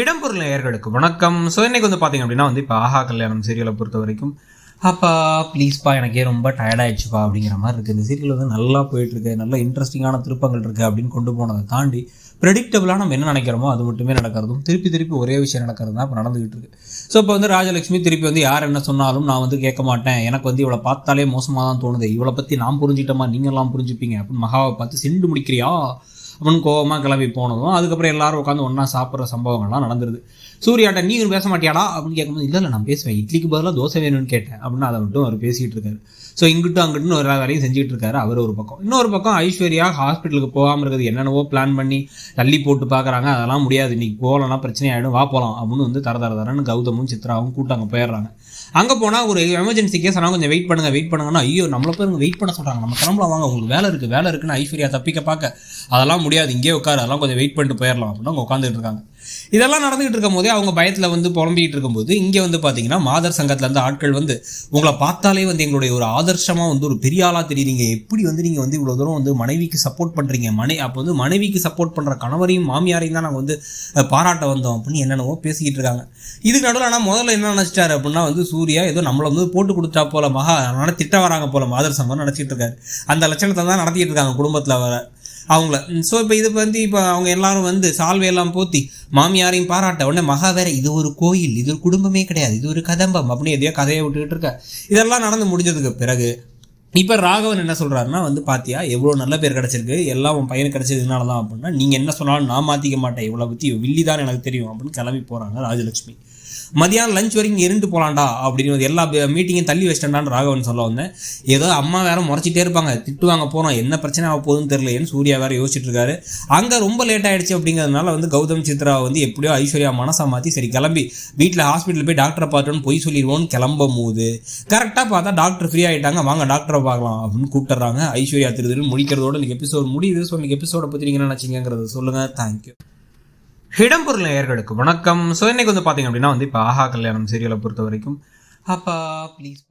இடம்பொருள் நேயர்களுக்கு வணக்கம். ஸோ இன்றைக்கி வந்து பார்த்திங்க அப்படின்னா வந்து இப்போ ஆஹா கல்யாணம் சீரியலை பொறுத்த வரைக்கும் அப்பா ப்ளீஸ்ப்பா எனக்கே ரொம்ப டயர்டாயிடுச்சுப்பா அப்படிங்கிற மாதிரி இருக்குது இந்த சீரியல் வந்து நல்லா போயிட்டுருக்கு நல்ல இன்ட்ரெஸ்டிங்கான திருப்பங்கள் இருக்குது அப்படின்னு கொண்டு போனதை தாண்டி ப்ரெடிக்டபுளாக நம்ம என்ன நினைக்கிறோமோ அது மட்டுமே நடக்கிறதும் திருப்பி திருப்பி ஒரே விஷயம் நடக்கிறது தான் இப்போ நடந்துகிட்டு இருக்கு. ஸோ இப்போ வந்து ராஜலட்சுமி திருப்பி வந்து யார் என்ன சொன்னாலும் நான் வந்து கேட்க மாட்டேன். எனக்கு வந்து இவளை பார்த்தாலே மோசமாக தான் தோணுது. இவளை பற்றி நான் புரிஞ்சிட்டோமா? நீங்கள்லாம் புரிஞ்சுப்பீங்க அப்படின்னு மகாவை பார்த்து சிண்டு முடிக்கிறியா? அப்படின்னு கோபமாக கிளம்பி போனதும் அதுக்கப்புறம் எல்லாரும் உட்காந்து ஒன்றா சாப்பிட்ற சம்பவங்கள்லாம் நடந்துருது. சூர்யாட்ட நீ பேச மாட்டியாடா? அப்படின்னு கேட்கும்போது இல்லை இல்லை நான் பேசுவேன். இட்லிக்கு பதிலாக தோசை வேணும்னு கேட்டேன். அப்படின்னு அதை மட்டும் அவர் பேசிகிட்டு இருக்காரு. ஸோ இங்கிட்டும் அங்கிட்டும் ஒரு வேலையும் செஞ்சுட்டு இருக்காரு அவர் ஒரு பக்கம். இன்னொரு பக்கம் ஐஸ்வர்யா ஹாஸ்பிட்டலுக்கு போகாமல் இருக்கிறது என்னென்னவோ பிளான் பண்ணி தள்ளி போட்டு பார்க்குறாங்க அதெல்லாம் முடியாது. இன்றைக்கி போகலன்னா பிரச்சனை ஆகிடும் வா போகலாம் அப்படின்னு வந்து தர தர தரன்னு கௌதமும் சித்ராவும் கூட்டாங்க போயிடுறாங்க. அங்கே போனால் ஒரு எமர்ஜென்சி கேஸ் ஆனால் கொஞ்சம் வெயிட் பண்ணுங்க வெயிட் பண்ணுங்கன்னா ஐயோ நம்மளை பேருங்க வெயிட் பண்ண சொல்கிறாங்க நம்ம கிளம்பலாம் வாங்க. உங்களுக்கு வேலை இருக்குது வேலை இருக்குன்னு ஐஸ்வர்யா தப்பிக்க பார்க்க. அதெல்லாம் முடியாது. இங்கே உட்காரு. அதெல்லாம் கொஞ்சம் வெயிட் பண்ணிட்டு போயிடலாம் அப்படின்னு அவங்க உட்காந்துட்டு இருக்காங்க. இதெல்லாம் நடந்துகிட்டு இருக்கும் போதே அவங்க பயத்தில் வந்து புலம்பிக்கிட்டு இருக்கும்போது இங்கே வந்து பார்த்தீங்கன்னா மாதர் சங்கத்தில் இருந்து ஆட்கள் வந்து உங்களை பார்த்தாலே வந்து எங்களுடைய ஒரு ஆதர்ஷமாக வந்து ஒரு பெரிய ஆளாக தெரியுறீங்க. எப்படி வந்து நீங்கள் வந்து இவ்வளோ தூரம் வந்து மனைவிக்கு சப்போர்ட் பண்ணுறீங்க மனை அப்போ வந்து மனைவிக்கு சப்போர்ட் பண்ணுற கணவரையும் மாமியாரையும் தான் நாங்கள் வந்து பாராட்ட வந்தோம் அப்படின்னு என்னென்னவோ பேசிக்கிட்டு இருக்காங்க. இதுக்கு நடுவில் ஆனால் முதல்ல என்ன நினச்சிட்டாரு அப்படின்னா வந்து சூர்யா ஏதோ நம்மளை வந்து போட்டு கொடுத்தா போல மகா அதனால திட்ட வராங்க போல மாதர் சங்கம் நினச்சிட்டு இருக்காரு. அந்த லட்சணத்தை தான் நடத்திட்டு இருக்காங்க குடும்பத்தில் வர அவங்கள. ஸோ இப்போ இது வந்து இப்போ அவங்க எல்லாரும் வந்து சால்வையெல்லாம் போத்தி மாமியாரையும் பாராட்ட உடனே மகா வேற இது ஒரு கோயில் இது ஒரு குடும்பமே கிடையாது இது ஒரு கதம்பம் அப்படின்னு எதையோ கதையை விட்டுக்கிட்டு இருக்க. இதெல்லாம் நடந்து முடிஞ்சதுக்கு பிறகு இப்போ ராகவன் என்ன சொல்கிறாருன்னா வந்து பாத்தியா எவ்வளோ நல்ல பேர் கிடச்சிருக்கு எல்லாம் உன் பையனுக்கு கிடச்சதுனால தான் அப்படின்னா நீங்கள் என்ன சொன்னாலும் நான் மாற்றிக்க மாட்டேன் இவ்வளோ பற்றி வில்லி தான் எனக்கு தெரியும் அப்படின்னு கிளம்பி போகிறாங்க ராஜலட்சுமி. மதியானம் லஞ்ச் வரைக்கும் இருந்து போகலாண்டா அப்படின்னு எல்லா மீட்டிங்கையும் தள்ளி வச்சிட்டேன்டான்னு ராகவன் சொல்ல வந்தேன். ஏதோ அம்மா வேற முறைச்சிட்டே இருப்பாங்க திட்டுவாங்க போகிறோம் என்ன பிரச்சனை ஆக போகுதுன்னு தெரியலையேன்னு சூர்யா வேற யோசிச்சுட்டு இருக்காரு. அங்கே ரொம்ப லேட் ஆயிடுச்சு அப்படிங்கிறதுனால வந்து கௌதம் சித்ரா வந்து எப்படியோ ஐஸ்வர்யா மனசா மாற்றி சரி கிளம்பி வீட்டில் ஹாஸ்பிட்டல் போய் டாக்டரை பார்த்தோன்னு பொய் சொல்லிடுவோன்னு கிளம்பும் போது கரெக்டாக பார்த்தா டாக்டர் ஃப்ரீ ஆகிட்டாங்க வாங்க டாக்டரை பார்க்கலாம் அப்படின்னு கூப்பிட்டுறாங்க. ஐஸ்வர்யா திருதிரு முடிக்கிறதோட இன்னைக்கு எபிசோட் முடியுது. ஸோ இன்னைக்கு எபிசோட பற்றி நீங்கள் என்ன நினச்சிங்கிறத சொல்லுங்கள் தேங்க்யூ இடம்பொருள் நேயர்களுக்கு வணக்கம். ஸோ இன்னைக்கு வந்து பார்த்தீங்க அப்படின்னா வந்து இப்போ ஆஹா கல்யாணம் சீரியலை பொறுத்த வரைக்கும் அப்பா ப்ளீஸ்